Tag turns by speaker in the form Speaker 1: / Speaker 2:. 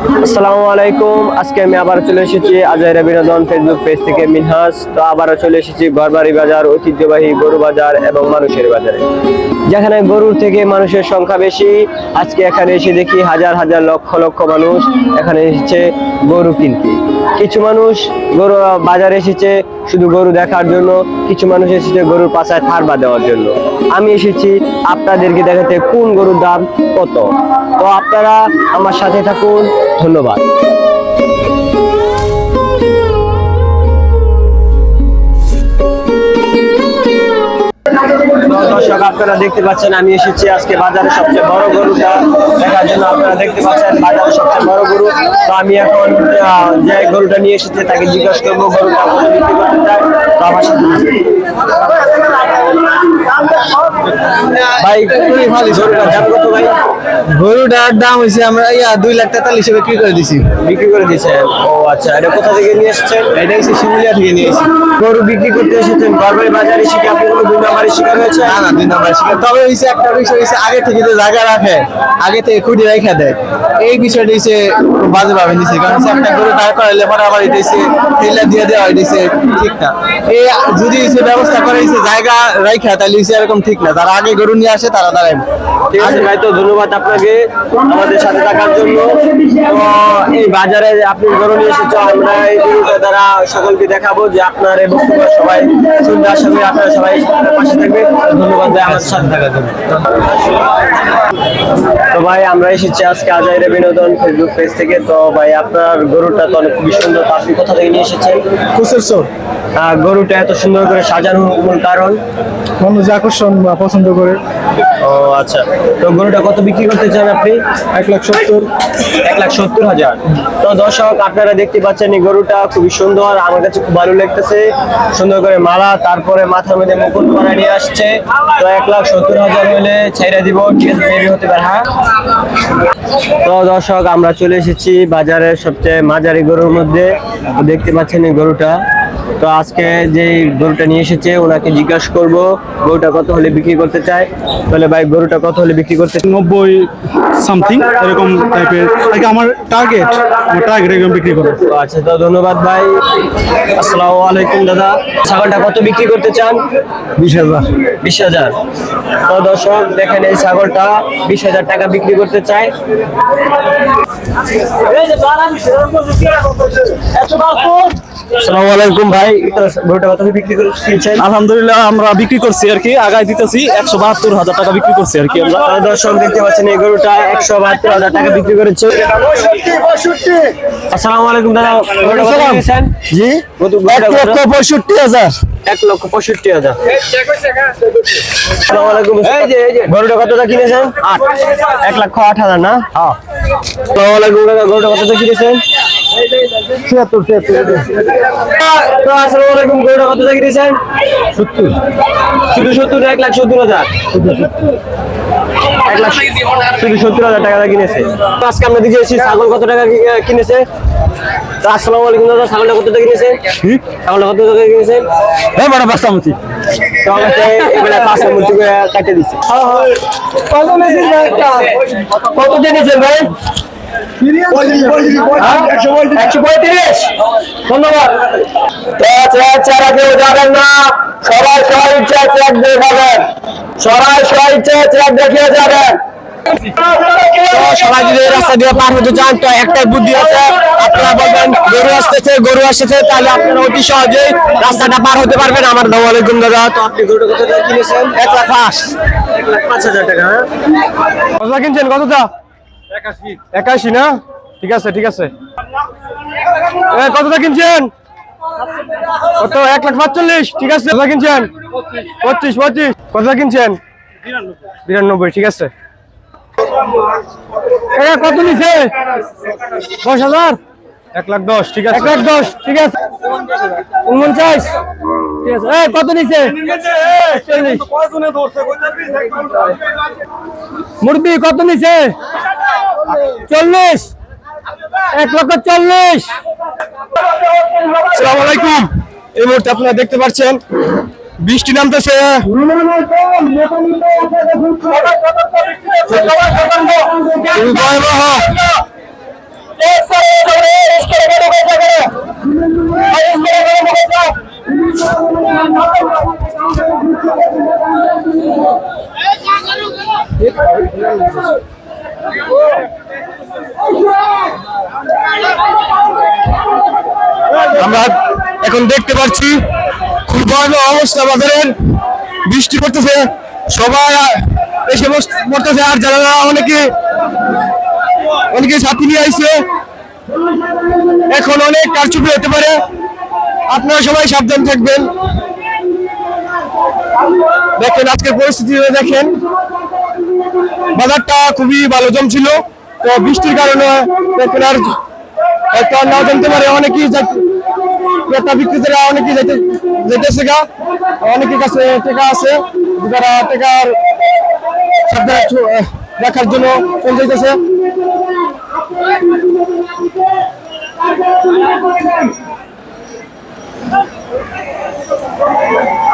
Speaker 1: আসসালামু আলাইকুম। আজকে আমি আবার চলে এসেছি আজাইরা বিনোদন ফেসবুক পেজ থেকে মিনহাস তো আবারও চলে এসেছি ঘরবাড়ি বাজার, ঐতিহ্যবাহী গরু বাজার এবং মানুষের বাজারে। যেখানে গরুর থেকে মানুষের সংখ্যা বেশি, আজকে এখানে এসে দেখি হাজার হাজার লক্ষ লক্ষ মানুষ এখানে এসেছে গরু কিনতে। কিছু মানুষ গরু বাজারে এসেছে শুধু গরু দেখার জন্য, কিছু মানুষ এসেছে গরুর পাশায় থারবা দেওয়ার জন্য। আমি এসেছি আপনাদেরকে দেখাতে কোন গরুর দাম কত। তো আপনারা আমার সাথে থাকুন ধন্যবাদ। দর্শক, আপনারা দেখতে পাচ্ছেন, আমি এসেছি আজকে বাজারে সবচেয়ে বড় গরুটা। দেখার জন্য আপনারা দেখতে পাচ্ছেন, বাজারে সবচেয়ে বড় গরু। তো আমি এখন যে গরুটা নিয়ে এসেছি, তাকে জিজ্ঞাসা করব গরুটা বিক্রি করতে চায়। তো আমার সাথে ভাই তুই ভালো গরুটার দাম কত ভাই?
Speaker 2: গরুটার দাম হয়েছে আমরা ইয়া দুই লাখ তেতাল্লিশ বিক্রি করে দিছি।
Speaker 1: বিক্রি করে দিয়েছেন? ও আচ্ছা এটা কোথা থেকে নিয়ে এসেছেন?
Speaker 2: এটা হচ্ছে শিমুলিয়া থেকে নিয়ে এসেছি।
Speaker 1: গরু বিক্রি করতে এসেছেন? গরবারি বাজারে শিখে আপনি কোনো দুই নাম্বারের শিকার হয়েছে?
Speaker 2: না না দুই শিকার। তবে হয়েছে একটা বিষয় হয়েছে আগে থেকে যে জায়গা রাখে আগে থেকে খুঁটি রেখে দেয়। এই বিষয়টা হচ্ছে বাজে ভাবে নিছে কারণ একটা গরু দাঁড় করাইলে পরে আবার এটা হচ্ছে ঠেলা দিয়ে দেওয়া ঠিক না। এই যদি হচ্ছে ব্যবস্থা করে হচ্ছে জায়গা রাখা তাহলে হচ্ছে এরকম ঠিক না। যারা আগে গরু নিয়ে আসে তারা দাঁড়ায়
Speaker 1: ঠিক আছে? ভাই তো ধন্যবাদ আপনাকে আমাদের সাথে থাকার জন্য। এই বাজারে আপনি গরু নিয়ে এসেছ আমরা এই দ্বারা সকলকে দেখাবো যে আপনার এই বক্তব্য সবাই শুনতে আশা করি আপনারা সবাই পাশে থাকবে ধন্যবাদ ভাই আমাদের সাথে থাকার জন্য। তো ভাই আমরা এসেছি আজকে আজাইরে বিনোদন ফেসবুক পেজ থেকে। তো ভাই আপনার গরুটা তো অনেক খুবই সুন্দর। তো আপনি কোথা থেকে নিয়ে এসেছেন?
Speaker 2: কুসের
Speaker 1: গরুটা এত সুন্দর করে সাজানোর মূল কারণ?
Speaker 2: মানুষ যে আকর্ষণ বা পছন্দ করে।
Speaker 1: ও আচ্ছা। তো গরুটা কত বিক্রি করতে চান আপনি?
Speaker 2: এক লাখ সত্তর।
Speaker 1: এক লাখ সত্তর হাজার। তো দর্শক আপনারা দেখতে পাচ্ছেন এই গরুটা খুবই সুন্দর আমার কাছে খুব ভালো লাগতেছে। সুন্দর করে মালা তারপরে মাথার মধ্যে মুকুট পরা নিয়ে আসছে। তো এক লাখ সত্তর হাজার হলে ছেড়ে দিব ঠিক আছে হতে পারে হ্যাঁ? তো দর্শক আমরা চলে এসেছি বাজারের সবচেয়ে মাঝারি গরুর মধ্যে। দেখতে পাচ্ছেন এই গরুটা। তো আজকে যে গরুটা নিয়ে এসেছে ওনাকে জিজ্ঞাসা করব গরুটা কত হলে বিক্রি করতে চায়? তাহলে ভাই গরুটা কত হলে বিক্রি করতে
Speaker 3: নব্বই সামথিং এরকম টাইপের আর কি আমার টার্গেট আমার টার্গেট এরকম বিক্রি করা
Speaker 1: তো আচ্ছা তো ধন্যবাদ ভাই। আসসালামু আলাইকুম দাদা। ছাগলটা কত বিক্রি করতে চান?
Speaker 2: বিশ হাজার।
Speaker 1: বিশ হাজার। তো দর্শক দেখেন এই ছাগলটা বিশ হাজার টাকা বিক্রি করতে চায়। আসসালামু আলাইকুম ভাই। গরুটা কত বিক্রি করছেন
Speaker 3: আলহামদুলিল্লাহ আমরা বিক্রি করছি আর কি। আগায় দিতেছি একশো বাহাত্তর হাজার টাকা বিক্রি করছি আর কি আমরা।
Speaker 1: দর্শক দেখতে পাচ্ছেন এই গরুটা একশো বাহাত্তর হাজার টাকা বিক্রি করেছে। আসসালামু আলাইকুম দাদা
Speaker 2: জি?
Speaker 1: কত গরুটা কত?
Speaker 2: পঁয়ষট্টি হাজার।
Speaker 1: এক লক্ষ পঁয়ষট্টি হাজার। গরুটা কতটা কিনেছেন? আট। এক লক্ষ আট হাজার না? আসসালামু আলাইকুম কাকা গরুটা কতটা কিনেছেন?
Speaker 2: ছিয়াত্তর ছিয়াত্তর।
Speaker 1: তো আসসালামু আলাইকুম গরুটা কতটা কিনেছেন সত্তর। শুধু সত্তর এক লাখ সত্তর হাজার? এক লাখ শুধু সত্তর হাজার টাকা কিনেছে। তো আজকে আমরা দিকে এসেছি ছাগল কত টাকা কিনেছে? তো আসসালামু আলাইকুম দাদা ছাগলটা কত টাকা কিনেছে? ছাগলটা কত টাকা কিনেছে?
Speaker 2: এই বড়
Speaker 1: পাঁচটা দিচ্ছে। কত দিয়েছেন ভাই? ধন্যবাদ। ছাড়া কেউ যাবেন না সবাই সবাই ইচ্ছা চেক দিয়ে যাবেন সবাই সবাই ইচ্ছা চেক দেখিয়ে যাবেন। সবাই যদি এই রাস্তা দিয়ে পার হতে চান তো একটাই বুদ্ধি আছে। আপনারা বলবেন গরু আসতেছে গরু আসতেছে তাহলে আপনারা অতি সহজেই রাস্তাটা পার হতে পারবেন। আমার নাম আলাইকুম দাদা। তো আপনি গরুটা কত কিনেছেন? এক লাখ পাঁচ। এক লাখ পাঁচ হাজার টাকা হ্যাঁ।
Speaker 2: কিনছেন? কতটা একাশি। না? ঠিক আছে ঠিক আছে। কতটা কিনছেন? কত? এক লাখ পাঁচচল্লিশ। ঠিক আছে কতটা কিনছেন? পঁচিশ পঁচিশ। কতটা কিনছেন? বিরানব্বই ঠিক আছে। কত নিছে? দশ হাজার? এক লাখ দশ ঠিক আছে। এক লাখ দশ ঠিক আছে। উনপঞ্চাশ। ঠিক আছে। এ, কত নিছে? চল্লিশ। কত নিছে? চল্লিশ। এক লক্ষ চল্লিশ। সালাম আলাইকুম। এই মুহূর্তে আপনারা দেখতে পাচ্ছেন বৃষ্টি নামতেছে। ভয়াবহ
Speaker 4: এখন দেখতে পাচ্ছি খুব ভয়াবহ অবস্থা বাজারের। বৃষ্টি পড়তেছে, সবাই এসে পড়তেছে, আর যারা অনেকে অনেকে ছাতি নিয়ে আইছে। এখন অনেক কারচুপি হতে পারে। আপনারা সবাই সাবধান থাকবেন। দেখেন, আজকের পরিস্থিতি দেখেন, বাজারটা খুবই ভালো জমছিল। তো বৃষ্টির কারণে দেখেন আর না জানতে পারে, অনেকেই ক্রেতা বিক্রেতারা অনেকে যেতে যেতেছে গা অনেকের কাছে টেকা আছে যারা টেকার দেখার রাখার জন্য পৌঁছাইতেছে Thank you.